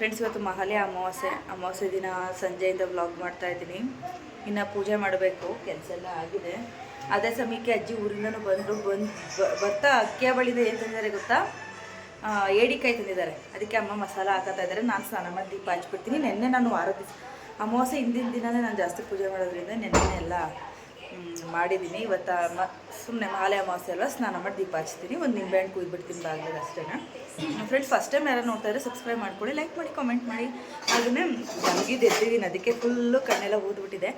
Friends ಇವತ್ತು ಮಹಾಲಯ ಅಮಾವಾಸ್ಯೆ ಅಮಾವಾಸ್ಯೆ ದಿನ ಸಂಜೆಯಿಂದ ವ್ಲಾಗ್ ಮಾಡ್ತಾ ಇದ್ದೀನಿ. ಇನ್ನು ಪೂಜೆ ಮಾಡಬೇಕು, ಕೆಲಸ ಎಲ್ಲ ಆಗಿದೆ. ಅದೇ ಸಮಯಕ್ಕೆ ಅಜ್ಜಿ ಊರಿಂದನೂ ಬಂದರು, ಬಂದು ಬರ್ತಾ ಅಕ್ಕಿಯ ಬಳಿದ ಏನು ತಂದಿದ್ದಾರೆ ಗೊತ್ತಾ ಏಡಿಕಾಯಿ ತಂದಿದ್ದಾರೆ. ಅದಕ್ಕೆ ಅಮ್ಮ ಮಸಾಲ ಹಾಕತ್ತಾ ಇದ್ದಾರೆ. ನಾನು ಸ್ನಾನ ಮಾಡಿ ದೀಪ ಹಚ್ಬಿಡ್ತೀನಿ. ನಿನ್ನೆ ನಾನು ವಾರ ಅಮಾವಾಸ್ಯೆ ಹಿಂದಿನ ದಿನನೇ ನಾನು ಜಾಸ್ತಿ ಪೂಜೆ ಮಾಡೋದ್ರಿಂದ ನೆನ್ನೆ ಎಲ್ಲ ಮಾಡಿದ್ದೀನಿ. ಇವತ್ತು ಮ ಸುಮ್ಮನೆ ಮಾಲೆ ಅಮಾವಾಸ್ಯೆ ಅಲ್ವಾ, ಸ್ನಾನ ಮಾಡಿ ದೀಪ ಹಚ್ತೀನಿ. ಒಂದು ನಿಂಬೆಹಣ್ಣು ಕುಯ್ದುಬಿಡ್ತೀನಿ ಬಾಗಿಲಿಗೆ ಅಷ್ಟೇ ಫ್ರೆಂಡ್ಸ್ ಫಸ್ಟ್ ಟೈಮ್ ಯಾರು ನೋಡ್ತಾ ಇದ್ರೆ ಸಬ್ಸ್ಕ್ರೈಬ್ ಮಾಡ್ಕೊಳ್ಳಿ ಲೈಕ್ ಮಾಡಿ ಕಾಮೆಂಟ್ ಮಾಡಿ. ಅದನ್ನೇ ನಮಗಿದ್ದು ಎದ್ದಿದ್ದೀನಿ. ಅದಕ್ಕೆ ಫುಲ್ಲು ಕಣ್ಣೆಲ್ಲ ಊದ್ಬಿಟ್ಟಿದೆ.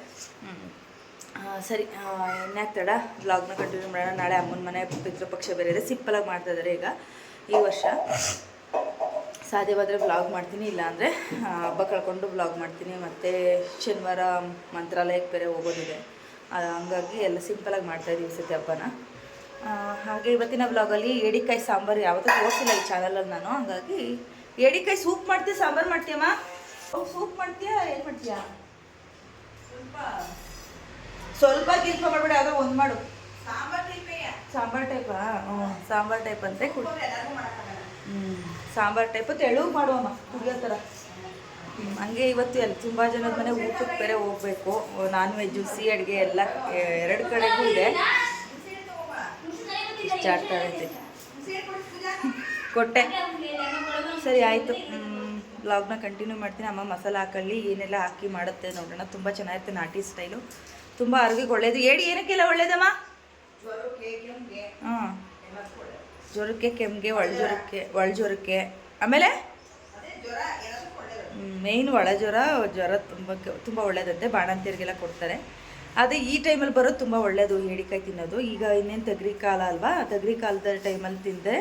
ಸರಿ ತಡ? ವ್ಲಾಗ್ನ ಕಂಟಿನ್ಯೂ ಮಾಡೋಣ. ನಾಳೆ ಅಮ್ಮನ ಮನೆ, ಪಿತೃಪಕ್ಷ ಬೇರೆ ಇದೆ. ಸಿಂಪಲಾಗಿ ಮಾಡ್ತಾ ಇದ್ದಾರೆ ಈಗ, ಈ ವರ್ಷ. ಸಾಧ್ಯವಾದರೆ ಬ್ಲಾಗ್ ಮಾಡ್ತೀನಿ, ಇಲ್ಲಾಂದರೆ ಹಬ್ಬ ಕಳ್ಕೊಂಡು ಬ್ಲಾಗ್ ಮಾಡ್ತೀನಿ. ಮತ್ತು ಶನಿವಾರ ಮಂತ್ರಾಲಯಕ್ಕೆ ಬೇರೆ ಹೋಗೋದಿದೆ. ಹಂಗಾಗಿ ಎಲ್ಲ ಸಿಂಪಲಾಗಿ ಮಾಡ್ತಾಯಿದ್ದೀವಿ ಇದ್ದೀವಿ ಸತಿ ಹಬ್ಬನ. ಹಾಗೆ ಇವತ್ತಿನ ಬ್ಲಾಗಲ್ಲಿ ಏಡಿಕಾಯಿ ಸಾಂಬಾರು ಯಾವತ್ತೂ ತೋರಿಸಿಲ್ಲ ಈ ಚಾನಲಲ್ಲಿ ನಾನು ಹಂಗಾಗಿ ಏಡಿಕಾಯಿ ಸೂಪ್ ಮಾಡ್ತೀಯ ಸಾಂಬಾರು ಮಾಡ್ತೀಯಮ್ಮ ಸೂಪ್ ಮಾಡ್ತೀಯಾ ಏನು ಮಾಡ್ತೀಯಾ? ಸ್ವಲ್ಪ ಸ್ವಲ್ಪ ಗಿಲ್ಪ ಮಾಡಬೇಡ ಯಾವುದೋ ಒಂದು ಮಾಡು. ಸಾಂಬಾರ್ ಟೈಪಾ ಹ್ಞೂ ಸಾಂಬಾರ್ ಟೈಪ್ ಅಂತೆ. ಕುಡಿ ಹ್ಞೂ ಸಾಂಬಾರ್ ಟೈಪ್ ತೆಳು ಮಾಡುವಮ್ಮ ಕುಡಿಯೋ ಥರ ಹಂಗೆ ಇವತ್ತು ಎಲ್ಲ ತುಂಬ ಜನದ ಮನೆ ಊಟಕ್ಕೆ ಬೇರೆ ಹೋಗ್ಬೇಕು. ನಾನ್ ವೆಜ್ಜು ಸಿಹಿ ಅಡುಗೆ ಎಲ್ಲ ಎರಡು ಕಡೆಗೂ ಇದೆ. ಚಾಡ್ತಾ ಕೊಟ್ಟೆ. ಸರಿ, ಆಯಿತು. ಬ್ಲಾಗ್ನ ಕಂಟಿನ್ಯೂ ಮಾಡ್ತೀನಿ. ಅಮ್ಮ ಮಸಾಲ ಹಾಕಲ್ಲಿ, ಏನೆಲ್ಲ ಹಾಕಿ ಮಾಡುತ್ತೆ ನೋಡೋಣ. ತುಂಬ ಚೆನ್ನಾಗಿರುತ್ತೆ ನಾಟಿ ಸ್ಟೈಲು. ತುಂಬ ಆರೋಗ್ಯಕ್ಕೆ ಒಳ್ಳೇದು. ಹೇಳಿ ಏನಕ್ಕೆಲ್ಲ ಒಳ್ಳೇದಮ್ಮ? ಹಾಂ ಜ್ವರಕ್ಕೆ ಕೆಮ್ಮಿಗೆ ಒಳ ಜ್ವರಕ್ಕೆ ಒಳ ಜ್ವರಕ್ಕೆ ಆಮೇಲೆ? ಮೇಯ್ನ್ ಒಳ ಜ್ವರ ಜ್ವರ ತುಂಬ ತುಂಬ ಒಳ್ಳೆಯದಂತೆ ಬಾಣಂತಿಯರಿಗೆಲ್ಲ ಕೊಡ್ತಾರೆ. ಅದೇ ಈ ಟೈಮಲ್ಲಿ ಬರೋದು ತುಂಬ ಒಳ್ಳೆಯದು ಹೇಳಿಕಾಯಿ ತಿನ್ನೋದು. ಈಗ ಇನ್ನೇನು ತಗ್ರಿ ಕಾಲ ಅಲ್ವಾ? ತಗ್ರಿ ಕಾಲದ ಟೈಮಲ್ಲಿ ತಿಂದರೆ,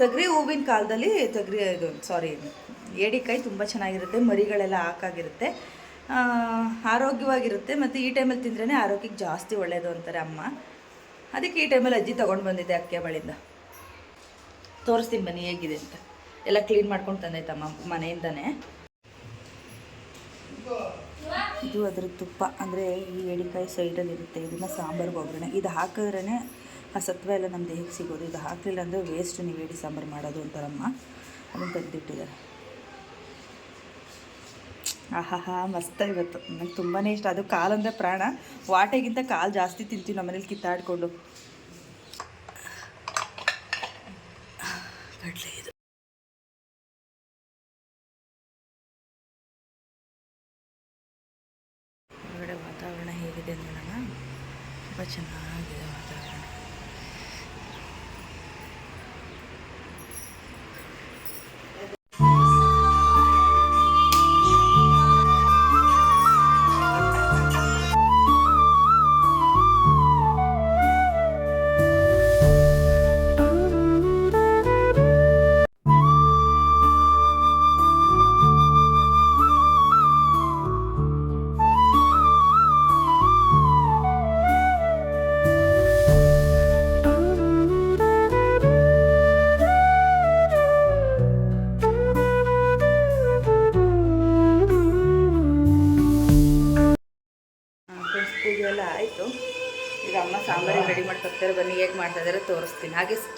ತಗ್ರಿ ಹೂವಿನ ಕಾಲದಲ್ಲಿ ತಗ್ರಿ, ಇದು ಸಾರಿ ಏಡಿಕಾಯಿ ತುಂಬ ಚೆನ್ನಾಗಿರುತ್ತೆ, ಮರಿಗಳೆಲ್ಲ ಹಾಕಾಗಿರುತ್ತೆ. ಆರೋಗ್ಯವಾಗಿರುತ್ತೆ. ಮತ್ತು ಈ ಟೈಮಲ್ಲಿ ತಿಂದ್ರೇ ಆರೋಗ್ಯಕ್ಕೆ ಜಾಸ್ತಿ ಒಳ್ಳೆಯದು ಅಂತಾರೆ ಅಮ್ಮ. ಅದಕ್ಕೆ ಈ ಟೈಮಲ್ಲಿ ಅಜ್ಜಿ ತೊಗೊಂಡು ಬಂದಿದ್ದೆ ಅಕ್ಕಿ ಬಳಿಂದ ತೋರಿಸ್ತೀನಿ ಬನ್ನಿ ಹೇಗಿದೆ ಅಂತ. ಎಲ್ಲ ಕ್ಲೀನ್ ಮಾಡ್ಕೊಂಡು ತಂದೈತಮ್ಮ ಮನೆಯಿಂದನೇ. ಇದು ಅದರ ತುಪ್ಪ, ಅಂದರೆ ಈ ಎಡಿಕಾಯಿ ಸೈಡಲ್ಲಿ ಇರುತ್ತೆ, ಇದನ್ನು ಸಾಂಬಾರ್ಗೆ ಒಗ್ಗರಣೆ ಇದು ಹಾಕಿದ್ರೇ ಆ ಸತ್ವ ಎಲ್ಲ ನಮ್ಮ ದೇಹಕ್ಕೆ ಸಿಗೋದು. ಇದು ಹಾಕಲಿಲ್ಲ ಅಂದರೆ ವೇಸ್ಟ್ ನೀವು ಏಡಿ ಸಾಂಬಾರು ಮಾಡೋದು ಅಂತಾರಮ್ಮ. ಅದನ್ನು ತೆಗೆದಿಟ್ಟಿದ್ದಾರೆ. ಆಹಾಹಾ, ಮಸ್ತ ಇವತ್ತು. ನಂಗೆ ತುಂಬಾ ಇಷ್ಟ. ಅದು ಕಾಲು ಅಂದರೆ ಪ್ರಾಣ. ವಾಟೆಗಿಂತ ಕಾಲು ಜಾಸ್ತಿ ತಿಂತೀವಿ ನಮ್ಮನೇಲಿ ಕಿತ್ತಾಡ್ಕೊಂಡು. ಕಡಲೆ.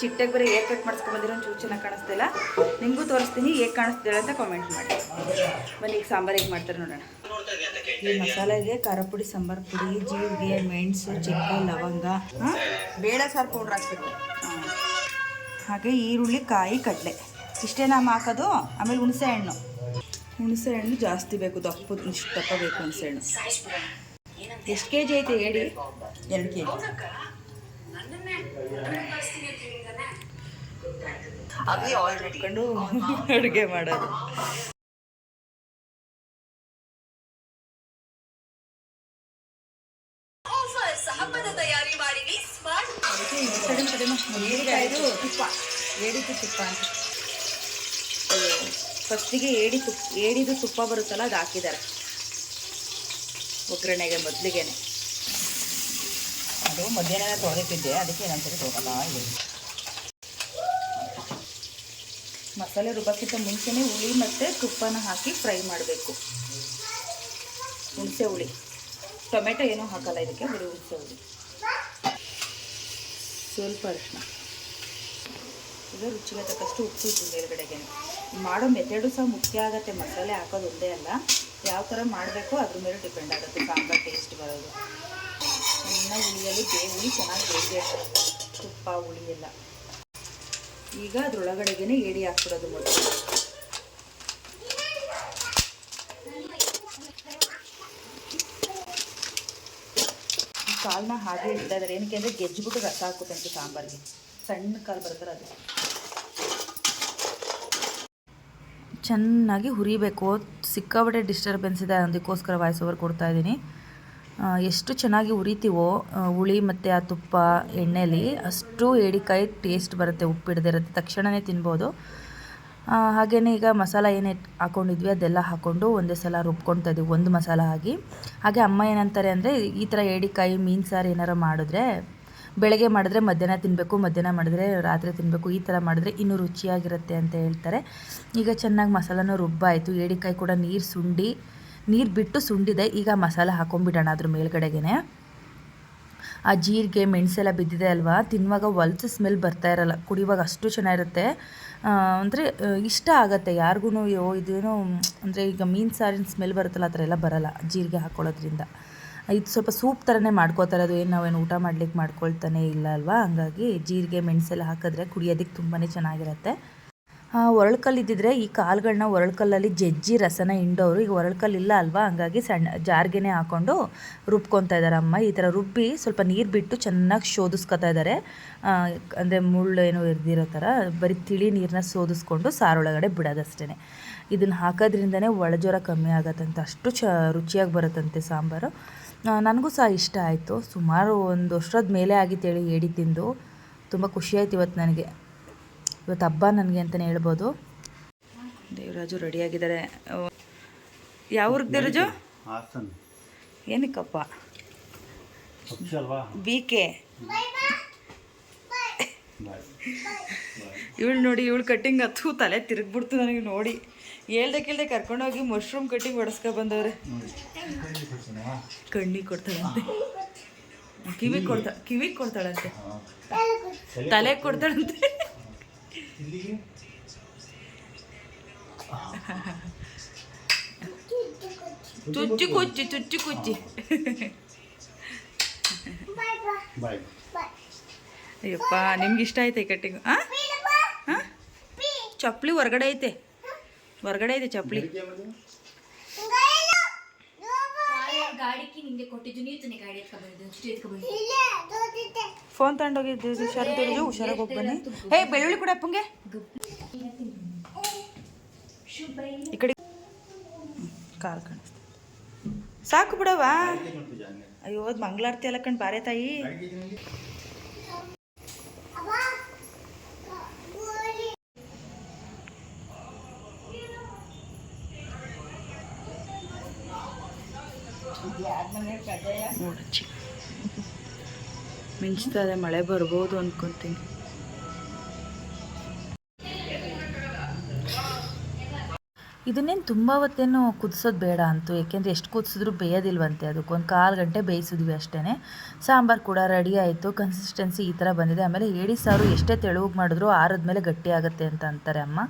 ಚಿಟ್ಟೆಗೆ ಬರೀ ಹೇರ್ ಕಟ್ ಮಾಡಿಸ್ಕೊಂಡ್ಬಂದಿರೋ ಒಂಚೂರು ಚೆನ್ನಾಗಿ ಕಾಣಿಸ್ತಿಲ್ಲ ನಿಮಗೂ ತೋರಿಸ್ತೀನಿ ಹೇಗೆ ಕಾಣಿಸ್ತಿಲ್ಲ ಅಂತ ಕಾಮೆಂಟ್ ಮಾಡಿ. ಬನ್ನಿ, ಈಗ ಸಾಂಬಾರು ಹೇಗೆ ಮಾಡ್ತಾರೆ ನೋಡೋಣ. ಈ ಮಸಾಲೆಗೆ ಖಾರ ಪುಡಿ, ಸಾಂಬಾರು ಪುಡಿ, ಜೀರಿಗೆ, ಮೆಣಸು, ಚಕ್ಕೆ, ಲವಂಗ ಬೇಳೆ ಸಾರು ಪೌಡ್ರ್ ಹಾಕ್ಬೇಕು. ಹಾಗೆ ಈರುಳ್ಳಿ, ಕಾಯಿ, ಕಡಲೆ. ಇಷ್ಟೇ ನಾವು ಹಾಕೋದು, ಆಮೇಲೆ ಹುಣಸೆ ಹಣ್ಣು. ಹುಣಸೆ ಹಣ್ಣು ಜಾಸ್ತಿ ಬೇಕು, ದಪ್ಪ, ಇಷ್ಟು ದಪ್ಪ ಬೇಕು ಹುಣಸೆ ಹಣ್ಣು. ಎಷ್ಟು ಕೆ ಜಿ ಐತೆ ಹೇಳಿ? ಎರಡು ಕೆ ಜಿ ಇಟ್ಕೊಂಡು ಅಡುಗೆ ಮಾಡೋದು. ತುಪ್ಪ. ಏಡಿದು ತುಪ್ಪ ಅಂತ. ಫಸ್ಟಿಗೆ ಏಡಿ ತುಪ್ಪ ಏಡಿದು ತುಪ್ಪ ಬರುತ್ತಲ್ಲ ಅದು ಹಾಕಿದ್ದಾರೆ. ಒಗ್ಗರಣೆಗೆ ಮೊದಲಿಗೆನೆ. ಅದು ಮಧ್ಯಾಹ್ನ ತೊಳೆದಿಟ್ಟಿದ್ದೆ ಅದಕ್ಕೆ ಏನಂತ ಹೋಗಲ್ಲ ಇದೆ ಮಸಾಲೆ ರುಬ್ಬಕ್ಕಿಂತ ಮುಂಚೆನೇ ಹುಳಿ ಮತ್ತು ತುಪ್ಪನ ಹಾಕಿ ಫ್ರೈ ಮಾಡಬೇಕು. ಹುಣಸೆ ಹುಳಿ. ಟೊಮೆಟೊ ಏನೂ ಹಾಕಲ್ಲ ಇದಕ್ಕೆ ಬರೀ ಹುಣಸೆ ಹುಳಿ. ಸ್ವಲ್ಪ ಅರಿಶಿನ ಇದು ರುಚಿಗೆ ತಕ್ಕಷ್ಟು ಉಪ್ಪು ಮೇಲ್ಗಡೆಗೆ. ಮಾಡೋ ಮೆಥಡು ಸಹ ಮುಖ್ಯ ಆಗುತ್ತೆ. ಮಸಾಲೆ ಹಾಕೋದು ಒಂದೇ ಅಲ್ಲ. ಯಾವ ಥರ ಮಾಡಬೇಕು ಅದ್ರ ಮೇಲೆ ಡಿಪೆಂಡ್ ಆಗುತ್ತೆ. ಸಾಂಬಾರು ಟೇಸ್ಟ್ ಬರೋದು. ಚೆನ್ನಾಗಿ ಹುಳಿಯಲ್ಲಿ ಬೇ ಹುಳಿ ಚೆನ್ನಾಗಿ ಬೇಯಿಸಿ ತುಪ್ಪ, ಹುಳಿ ಎಲ್ಲ. ಈಗ ಅದ್ರೊಳಗಡೆಗೆ ಏಡಿ ಹಾಕ್ಬಿಡೋದು ಮೊದಲು. ಈ ಕಾಳನ್ನ ಹಾಗೆ ಇಡ್ತಾ ಇದ್ದಾರೆ ಏನಕ್ಕೆ ಅಂದರೆ ಗೆಜ್ಜಿಬಿಟ್ಟು ರಸ ಹಾಕುತ್ತಂತೆ ಸಾಂಬಾರಿಗೆ. ಸಣ್ಣ ಕಾಲು ಬರ್ತಾರೆ ಅದು. ಚೆನ್ನಾಗಿ ಹುರಿಬೇಕು. ಸಿಕ್ಕಾಬಟ್ಟೆ ಡಿಸ್ಟರ್ಬೆನ್ಸ್ ಇದೆ ಅದಕ್ಕೋಸ್ಕರ ವಾಯ್ಸ್ ಓವರ್ ಕೊಡ್ತಾ ಇದ್ದೀನಿ. ಎಷ್ಟು ಚೆನ್ನಾಗಿ ಉರಿತೀವೋ ಹುಳಿ ಮತ್ತು ಆ ತುಪ್ಪ, ಎಣ್ಣೆಲಿ ಅಷ್ಟು ಏಡಿಕಾಯಿ ಟೇಸ್ಟ್ ಬರುತ್ತೆ ಉಪ್ಪಿಡ್ದಿರುತ್ತೆ ತಕ್ಷಣವೇ ತಿನ್ಬೋದು. ಹಾಗೆಯೇ ಈಗ ಮಸಾಲ ಏನೇ ಹಾಕ್ಕೊಂಡಿದ್ವಿ ಅದೆಲ್ಲ ಹಾಕ್ಕೊಂಡು ಒಂದೇ ಸಲ ರುಬ್ಕೊಳ್ತಾ ಇದ್ದೀವಿ ಒಂದು ಮಸಾಲ ಹಾಕಿ ಹಾಗೆ ಅಮ್ಮ ಏನಂತಾರೆ ಅಂದರೆ, ಈ ಥರ ಏಡಿಕಾಯಿ, ಮೀನು ಸಾರು ಏನಾರು ಮಾಡಿದ್ರೆ, ಬೆಳಗ್ಗೆ ಮಾಡಿದ್ರೆ ಮಧ್ಯಾಹ್ನ ತಿನ್ನಬೇಕು ಮಧ್ಯಾಹ್ನ ಮಾಡಿದ್ರೆ ರಾತ್ರಿ ತಿನ್ನಬೇಕು ಈ ಥರ ಮಾಡಿದ್ರೆ ಇನ್ನೂ ರುಚಿಯಾಗಿರುತ್ತೆ ಅಂತ ಹೇಳ್ತಾರೆ. ಈಗ ಚೆನ್ನಾಗಿ ಮಸಾಲನೂ ರುಬ್ಬಾಯಿತು, ಏಡಿಕಾಯಿ ಕೂಡ ನೀರು ಸುಂಡಿ ನೀರು ಬಿಟ್ಟು ಸುಂಡಿದೆ. ಈಗ ಮಸಾಲ ಹಾಕೊಂಡ್ಬಿಡೋಣ ಅದ್ರ ಮೇಲ್ಗಡೆಗೆ ಆ ಜೀರಿಗೆ, ಮೆಣಸೆಲ್ಲ ಬಿದ್ದಿದೆ ಅಲ್ವಾ? ತಿನ್ನುವಾಗ ಹೊಲ್ಸು ಸ್ಮೆಲ್ ಬರ್ತಾ ಇರಲ್ಲ. ಕುಡಿಯುವಾಗ ಅಷ್ಟು ಚೆನ್ನಾಗಿರುತ್ತೆ. ಅಂದರೆ ಇಷ್ಟ ಆಗುತ್ತೆ. ಯಾರಿಗೂ ಅಯ್ಯೋ, ಇದೇನೋ, ಅಂದರೆ, ಈಗ ಮೀನು ಸಾರಿನ ಸ್ಮೆಲ್ ಬರುತ್ತಲ್ಲ, ಆ ಥರ ಎಲ್ಲ ಬರಲ್ಲ ಜೀರಿಗೆ ಹಾಕ್ಕೊಳ್ಳೋದ್ರಿಂದ ಇದು ಸ್ವಲ್ಪ ಸೂಪ್ ಥರನೇ ಮಾಡ್ಕೋತಾರೆ. ಅದು ಏನು ನಾವೇನು ಊಟ ಮಾಡ್ಲಿಕ್ಕೆ ಮಾಡ್ಕೊಳ್ತಾನೆ ಇಲ್ಲ ಅಲ್ವಾ? ಹಂಗಾಗಿ ಜೀರಿಗೆ, ಮೆಣಸೆಲ್ಲ ಹಾಕಿದ್ರೆ ಕುಡಿಯೋದಕ್ಕೆ ತುಂಬಾ ಚೆನ್ನಾಗಿರುತ್ತೆ. ಒರಳ್ಕಲ್ಲು ಇದ್ದಿದ್ರೆ ಈ ಕಾಲುಗಳನ್ನ ಒರಳ್ಕಲ್ಲಲ್ಲಿ ಜಜ್ಜಿ ರಸನ ಹಿಂಡೋರು ಈಗ ಒರಳ್ಕಲ್ಲು ಇಲ್ಲ ಅಲ್ವಾ? ಹಂಗಾಗಿ ಸಣ್ಣ ಜಾರ್ಗೆನೆ ಹಾಕ್ಕೊಂಡು ರುಬ್ಕೊತಾ ಇದ್ದಾರೆ ಅಮ್ಮ. ಈ ಥರ ರುಬ್ಬಿ ಸ್ವಲ್ಪ ನೀರು ಬಿಟ್ಟು ಚೆನ್ನಾಗಿ ಶೋಧಿಸ್ಕೊತಾ ಇದ್ದಾರೆ. ಅಂದರೆ ಮುಳ್ಳು ಏನೋ ಇರ್ದಿರೋ ಥರ ಬರೀ ತಿಳಿ ನೀರನ್ನ ಶೋಧಿಸ್ಕೊಂಡು ಸಾರೊಳಗಡೆ ಬಿಡೋದಷ್ಟೇ ಇದನ್ನು ಹಾಕೋದ್ರಿಂದನೇ ಒಳಜ್ವರ ಕಮ್ಮಿ ಆಗತ್ತಂತೆ. ಅಷ್ಟು ಚ, ರುಚಿಯಾಗಿ ಬರುತ್ತಂತೆ ಸಾಂಬಾರು. ನನಗೂ ಸಹ ಇಷ್ಟ ಆಯಿತು. ಸುಮಾರು ಒಂದು ವರ್ಷದ ಮೇಲೆ ಆಗಿತ್ತೇಳಿ ಏಡಿ ತಿಂದು. ತುಂಬ ಖುಷಿಯಾಯ್ತು ಇವತ್ತು ನನಗೆ. ಇವತ್ತು ಹಬ್ಬ ನನಗೆ ಅಂತಲೇ ಹೇಳ್ಬೋದು. ದೇವರಾಜು ರೆಡಿಯಾಗಿದ್ದಾರೆ. ಯಾವ ಊರಿಗೆ ದೇವರಾಜು? ಹಾಸನ್. ಏನಕ್ಕಪ್ಪ? B K. ಇವಳು ನೋಡಿ ಇವಳು ಕಟ್ಟಿಂಗ್ ಹತ್ತು ತಲೆ ತಿರುಗ್ಬಿಡ್ತು ನನಗೆ ನೋಡಿ. ಹೇಳ್ದೆ ಕೇಳ್ದೆ ಕರ್ಕೊಂಡೋಗಿ ಮಶ್ರೂಮ್ ಕಟ್ಟಿಂಗ್ ಹೊಡೆಸ್ಕೊ ಬಂದವ್ರೆ. ಕಣ್ಣಿಗೆ ಕೊಡ್ತಾಳಂತೆ. ಕಿವಿಗೆ ಕೊಡ್ತಾ ಕಿವಿಗೆ ಕೊಡ್ತಾಳಂತೆ. ತಲೆ ಕೊಡ್ತಾಳಂತೆ. ಇಲ್ಲಿಗೆ ಚುಚ್ಚಿ ಕುಚ್ಚಿ ಚುಚ್ಚಿ ಕುಚ್ಚಿ ಬಾಯ್ ಅಯ್ಯಪ್ಪ ನಿಮ್ಗೆ ಇಷ್ಟ ಆಯ್ತಾ ಈ ಕಟ್ಟಿಂಗ್ ಆ ಆ? ಚಪ್ಪಲಿ ಹೊರಗಡೆ ಐತೆ ಹೊರಗಡೆ ಐತೆ ಚಪ್ಪಲಿ ಗಾಡಿಗೆ ನಿಂಗೆ ಕೊಟ್ಟಿದ್ದು ನೀವು ತಾನೇ ಗಾಡಿ ಎತ್ಕೊಬಾರ್ದು ಅಷ್ಟು ಎತ್ಕೊಬಂದಿದ್ದು. ಫೋನ್ ತಗೊಂಡೋಗಿದ್ದು ಹುಷಾರು ತೋರಿಸು ಹುಷಾರಾಗಿ ಹೋಗಿ ಬನ್ನಿ. ಹೇ ಬೆಳ್ಳುಳ್ಳಿ ಕೂಡ ಅಪ್ಪಂಗೆ. ಈ ಕಡೆ ಕಾಲು ಕಾಣಿಸ್ತಾ ಸಾಕು ಬಿಡವಾ ಅಯ್ಯೋ ಅದು ಮಂಗಳಾರತಿ ಎಲ್ಲ ಕಣ್ ಬಾರೆ ತಾಯಿ. ನೋಡಚ್ಚಿ. ಮಿಂಚ್ತಾ ಇದೆ ಮಳೆ ಬರ್ಬೋದು ಅನ್ಕೊಂತೀನಿ. ಇದನ್ನೇನು ತುಂಬ ಹೊತ್ತೇನು ಕುದಿಸೋದು ಬೇಡ ಅಂತು, ಏಕೆಂದರೆ ಎಷ್ಟು ಕುದಿಸಿದ್ರು ಬೇಯೋದಿಲ್ವಂತೆ. ಅದಕ್ಕೊಂದು ಕಾಲು ಗಂಟೆ ಬೇಯಿಸಿದ್ವಿ ಅಷ್ಟೇ ಸಾಂಬಾರು ಕೂಡ ರೆಡಿ ಆಯಿತು. ಕನ್ಸಿಸ್ಟೆನ್ಸಿ ಈ ಥರ ಬಂದಿದೆ. ಆಮೇಲೆ ಏಡಿ ಸಾರು ಎಷ್ಟೇ ತೆಳುವಾಗಿ ಮಾಡಿದ್ರು ಆರದ್ಮೇಲೆ ಗಟ್ಟಿ ಆಗುತ್ತೆ ಅಂತ ಅಂತಾರೆ ಅಮ್ಮ.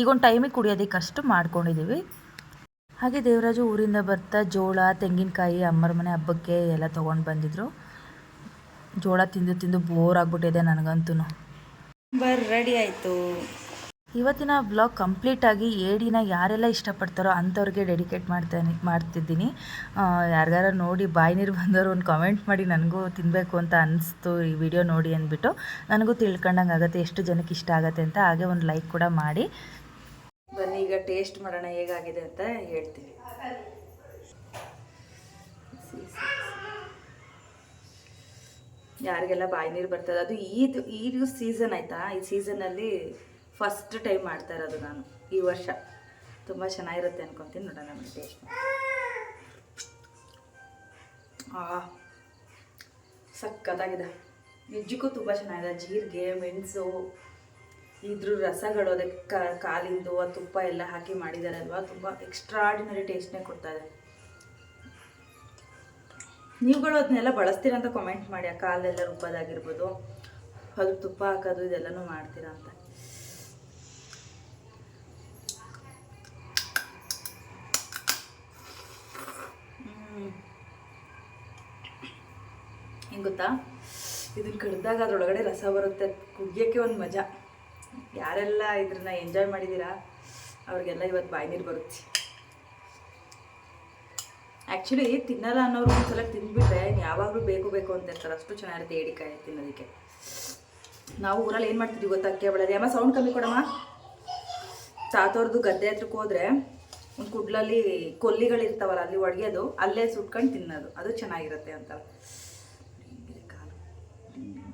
ಈಗ ಒಂದು ಟೈಮಿಗೆ ಕುಡಿಯೋದಕ್ಕೆ ಅಷ್ಟು ಮಾಡ್ಕೊಂಡಿದ್ದೀವಿ ಹಾಗೆ ದೇವರಾಜು ಊರಿಂದ ಬರ್ತಾ ಜೋಳ ತೆಂಗಿನಕಾಯಿ ಅಮ್ಮರ ಮನೆ ಹಬ್ಬಕ್ಕೆ ಎಲ್ಲ ತೊಗೊಂಡು ಬಂದಿದ್ರು. ಜೋಳ ತಿಂದು ತಿಂದು ಬೋರ್ ಆಗ್ಬಿಟ್ಟಿದೆ ನನಗಂತೂ ಬರ್ ರೆಡಿ ಆಯಿತು. ಇವತ್ತಿನ ಬ್ಲಾಗ್ ಕಂಪ್ಲೀಟಾಗಿ ಏಡಿನ ಯಾರೆಲ್ಲ ಇಷ್ಟಪಡ್ತಾರೋ ಅಂಥವ್ರಿಗೆ ಡೆಡಿಕೇಟ್ ಮಾಡ್ತಾನೆ ಮಾಡ್ತಿದ್ದೀನಿ. ಯಾರಿಗಾರ ನೋಡಿ ಬಾಯಿ ನೀರು ಬಂದವರು ಒಂದು ಕಾಮೆಂಟ್ ಮಾಡಿ ನನಗೂ ತಿನ್ನಬೇಕು ಅಂತ ಅನಿಸ್ತು ಈ ವಿಡಿಯೋ ನೋಡಿ ಅಂದ್ಬಿಟ್ಟು. ನನಗೂ ತಿಳ್ಕೊಂಡಂಗೆ ಆಗುತ್ತೆ ಎಷ್ಟು ಜನಕ್ಕೆ ಇಷ್ಟ ಆಗುತ್ತೆ ಅಂತ ಹಾಗೆ ಒಂದು ಲೈಕ್ ಕೂಡ ಮಾಡಿ. ಬನ್ನಿ, ಈಗ ಟೇಸ್ಟ್ ಮಾಡೋಣ ಹೇಗಾಗಿದೆ ಅಂತ ಹೇಳ್ತೀನಿ. ಯಾರಿಗೆಲ್ಲ ಬಾಯಿ ನೀರು ಬರ್ತದೆ ಅದು ಈದ್ ಈ ಸೀಸನ್ ಆಯಿತಾ? ಈ ಸೀಸನಲ್ಲಿ ಫಸ್ಟ್ ಟೈಮ್ ಮಾಡ್ತಾ ಇರೋದು ನಾನು ಈ ವರ್ಷ. ತುಂಬ ಚೆನ್ನಾಗಿರುತ್ತೆ ಅನ್ಕೊತೀನಿ ನೋಡೋಣ ನಮ್ಮ ಟೇಸ್ಟ್ ಆ ಸಕ್ಕತ್ತಾಗಿದೆ ನಿಜಕ್ಕೂ ತುಂಬ ಚೆನ್ನಾಗಿದೆ. ಜೀರಿಗೆ, ಮೆಣಸು ಇದ್ರ ರಸಗಳು ಅದಕ್ಕೆ ಕಾಲಿಂದು ಆ ತುಪ್ಪ ಎಲ್ಲ ಹಾಕಿ ಮಾಡಿದ್ದಾರೆ ಅಲ್ವಾ? ತುಂಬ ಎಕ್ಸ್ಟ್ರಾಡಿನರಿ ಟೇಸ್ಟ್ನೇ ಕೊಡ್ತಾ ಇದೆ. ನೀವುಗಳು ಅದನ್ನೆಲ್ಲ ಬಳಸ್ತೀರ ಅಂತ ಕಾಮೆಂಟ್ ಮಾಡಿ, ಆ ಕಾಲೆಲ್ಲ ರುಬ್ಬೋದಾಗಿರ್ಬೋದು. ಅದು ತುಪ್ಪ ಹಾಕೋದು ಇದೆಲ್ಲನೂ ಮಾಡ್ತೀರಾ ಅಂತ. ಹೆಂಗೆ ಗೊತ್ತಾ? ಇದನ್ನ ಕಡ್ದಾಗ ಅದ್ರೊಳಗಡೆ ರಸ ಬರುತ್ತೆ ಕುಗ್ಯೋಕ್ಕೆ ಒಂದು ಮಜಾ. ಯಾರೆಲ್ಲ ಇದ್ರನ್ನ ಎಂಜಾಯ್ ಮಾಡಿದ್ದೀರಾ ಅವ್ರಿಗೆಲ್ಲ ಇವತ್ತು ಬಾಯಿ ನೀರು ಬರುತ್ತೆ. ಆ್ಯಕ್ಚುಲಿ ತಿನ್ನಲ್ಲ ಅನ್ನೋರು ಒಂದ್ಸಲ ತಿಂದ್ಬಿಟ್ರೆ ಯಾವಾಗಲೂ ಬೇಕು ಬೇಕು ಅಂತ ಇರ್ತಾರೆ. ಅಷ್ಟು ಚೆನ್ನಾಗಿರುತ್ತೆ ಏಡಿಕಾಯಿ ತಿನ್ನೋದಕ್ಕೆ. ನಾವು ಊರಲ್ಲಿ ಏನು ಮಾಡ್ತಿದ್ವಿ ಗೊತ್ತಾ, ಅಕ್ಕಿ ಬೆಳೆದಿ ಅಮ್ಮ ಸೌಂಡ್ ಕಮ್ಮಿ ಕೊಡಮ್ಮ. ತಾತೋರ್ದು ಗದ್ದೆ ಹತ್ರಕ್ಕೆ ಹೋದ್ರೆ ಒಂದು ಕುಡ್ಲಲ್ಲಿ ಕೊಲ್ಲಿಗಳಿರ್ತಾವಲ್ಲ, ಅಲ್ಲಿ ಒಡೆಯೋದು ಅಲ್ಲೇ ಸುಟ್ಕೊಂಡು ತಿನ್ನೋದು. ಅದು ಚೆನ್ನಾಗಿರುತ್ತೆ ಅಂತ ಹಿಂಗಿದೆ ಕಾಲು ತಿನ್ನೋಣ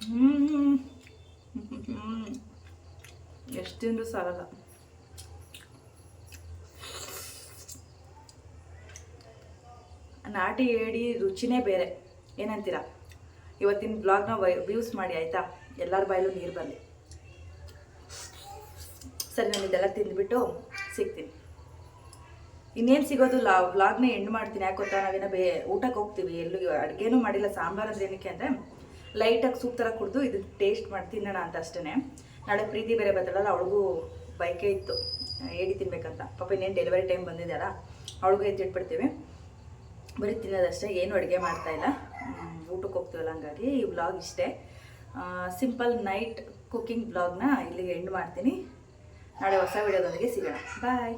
ಹ್ಮ್ ಎಷ್ಟು ತಿಂದ್ರು ಸಾಲಲ್ಲ. ನಾಟಿ ಏಡಿ ರುಚಿನೇ ಬೇರೆ. ಏನಂತೀರಾ? ಇವತ್ತಿನ ಬ್ಲಾಗ್ನ ವೈ ವ್ಯೂಸ್ ಮಾಡಿ, ಆಯಿತಾ? ಎಲ್ಲರ ಬಾಯಲ್ಲೂ ನೀರು ಬರಲಿ. ಸರಿ, ನಾನು ಇದೆಲ್ಲ ತಿಂದುಬಿಟ್ಟು ಸಿಗ್ತೀನಿ. ಇನ್ನೇನು ಸಿಗೋದು? ಲಾ ವ್ಲಾಗ್ನ ಎಂಡ್ ಮಾಡ್ತೀನಿ. ಯಾಕೆ ಗೊತ್ತಾ? ನಾವೇನೋ ಬೇ ಊಟಕ್ಕೆ ಹೋಗ್ತೀವಿ. ಎಲ್ಲೂ ಅಡುಗೆನೂ ಮಾಡಿಲ್ಲ. ಸಾಂಬಾರು ಅಂದ್ರೆ ಏನಕ್ಕೆ ಅಂದರೆ ಲೈಟಾಗಿ ಸೂಪ್ ಥರ ಕುಡಿದು ಇದು ಟೇಸ್ಟ್ ಮಾಡಿ ತಿನ್ನೋಣ ಅಂತ ಅಷ್ಟೇ ನಾಳೆ ಪ್ರೀತಿ ಬೇರೆ ಬರ್ತಾಳಲ್ಲ ಅವಳಿಗೂ ಬೈಕೆ ಇತ್ತು. ಏಡಿ ತಿನ್ಬೇಕಂತ. ಪಾಪ ಇನ್ನೇನು ಡೆಲಿವರಿ ಟೈಮ್ ಬಂದಿದೆಯಲ್ಲ, ಅವಳಿಗೂ ಎತ್ತಿಟ್ಬಿಡ್ತೀವಿ. ಬರೀ ತಿನ್ನೋದಷ್ಟೇ, ಏನು ಅಡುಗೆ ಮಾಡ್ತಾಯಿಲ್ಲ ಊಟಕ್ಕೆ ಹೋಗ್ತೀವಲ್ಲ ಹಂಗಾಗಿ, ಈ ವ್ಲಾಗ್ ಇಷ್ಟೇ. ಸಿಂಪಲ್ ನೈಟ್ ಕುಕ್ಕಿಂಗ್ ಬ್ಲಾಗ್ನ ಇಲ್ಲಿಗೆ ಎಂಡ್ ಮಾಡ್ತೀನಿ. ನಾಳೆ ಹೊಸ ವಿಡಿಯೋದೊಂದಿಗೆ ಸಿಗೋಣ. ಬಾಯ್